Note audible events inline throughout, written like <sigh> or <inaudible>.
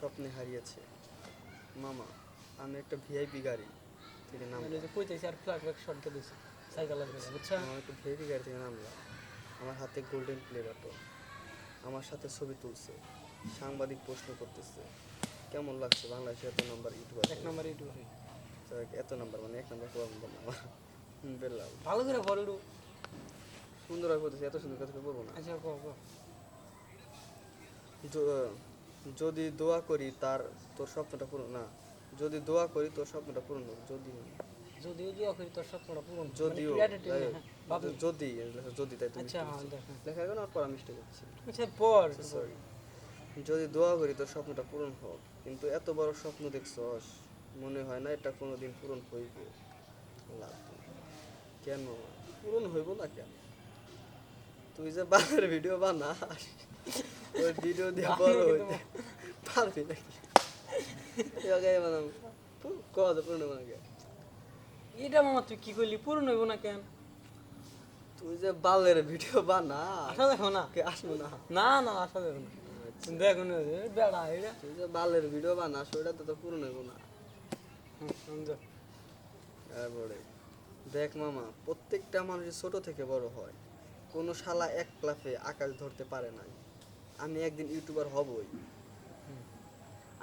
স্বপ্নে হারিয়েছে। মামা আমি একটা ভিআইপি গাড়ি থেকে নাম যে কইতেছি আর ফ্ল্যাগ ব্যাক শট দিয়ে দিছি। সাইকেল বুঝছ? আমার একটা ভিআইপি গাড়ি থেকে নামলাম। আমার হাতে গোল্ডেন প্লে বাটন আমার সাথে ছবি তুলছে সাংবাদিক প্রশ্ন করতেছে। কেমন লাগছে বাংলাদেশে এত নাম্বার ইউটিউবার এক নম্বর ইউটিউব এত নাম্বার মানে এক নাম্বার করব না আমার হুম, ভালো করে বললু। সুন্দর বলতেছি এত সুন্দর কথা বলব না। আচ্ছা কো কো যদি দোয়া করি তার তোর স্বপ্নটা পূরণ না যদি দোয়া করি তোর স্বপ্নটা পূরণ হবে যদি যদিও দোয়া করি তোর স্বপ্নটা পূরণ। যদিও মানে নেই, হ্যাঁ। যদি যদি তাই তুমি আচ্ছা হ্যাঁ দেখ। লেখা গেল আর পড়া মিস্টেক হচ্ছে আচ্ছা পর সরি যদি দোয়া করি তোর স্বপ্নটা পূরণ হোক কিন্তু এত বড় স্বপ্ন দেখছস মনে হয় না এটা কোনোদিন পূরণ হইব। কেন? পূরণ হইব না কেন? তুই যে বাবার ভিডিও বানাস। ওই ভিডিও দিয়ে বড় হইতে পারবি নাকি? এবারে বানাম কত পূরণ হইব না কেন এটা মামা তুই কি করলি? পূরণ হইব না কেন? তুই যে বালের ভিডিও বানা। আশা দেখো না? কে আসব না। না না আশা দেখো না। দেখো না রে, বেড়া এটা তুই যে বালের ভিডিও বানাস ওটা তো পূরণ হইব না। তারপরে দেখ মামা প্রত্যেকটা মানুষ ছোট থেকে বড় হয়। কোনো শালা এক ক্লাফে আকাশ ধরতে পারে নাই। আমি একদিন ইউটিউবার হবই।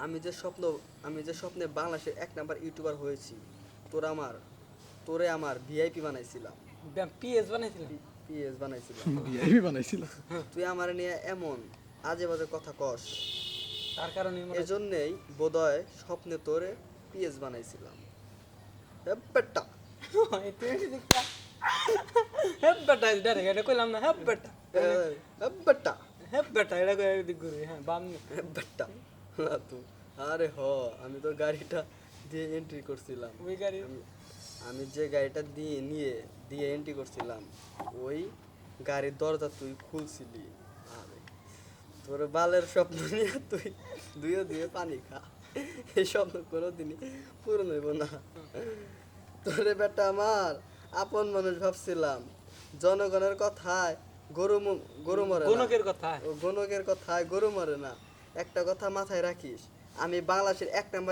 আমি যে স্বপ্ন আমি যে স্বপ্নে বাংলাদেশের এক নাম্বার ইউটিউবার হয়েছি তোর আমার তোরে আমার ভিআইপি বানাইছিলাম। পিএস বানাইছিলাম? পিএস বানাইছিলাম। <laughs> ভিআইপি বানাইছিল তুই আমার নিয়ে এমন আজে বাজে কথা কস। তার কারণে এজন্যই বোধহয় স্বপ্নে তোরে পিএস বানাইছিলাম। এ বেটা। এই তুই হেপ বেটা ডাইরেক্ট এটা কইলাম না হেপ বেটা। এ বেটা এটা কই দিক ঘুরে হ্যাঁ বাম বেটা না তো। আরে হ আমি তো গাড়িটা দিয়ে এন্ট্রি করছিলাম। ওই গাড়ি? আমি যে গাড়িটা দিয়ে নিয়ে দিয়ে এন্ট্রি করছিলাম ওই গাড়ির দরজা তুই খুলছিলি। আরে তোর বালের স্বপ্ন নিয়ে তুই দুইও দিয়ে পানি খা। এই স্বপ্ন কোনোদিনই পূরণ হইব না। তোরে বেটা আমার আপন মানুষ ভাবছিলাম। জনগণের কথায় গরু গরু মরে গনকের গণকের কথা। গণকের কথায় গরু মরে না। একটা কথা মাথায় রাখিস আমি বাংলাদেশের এক নাম্বার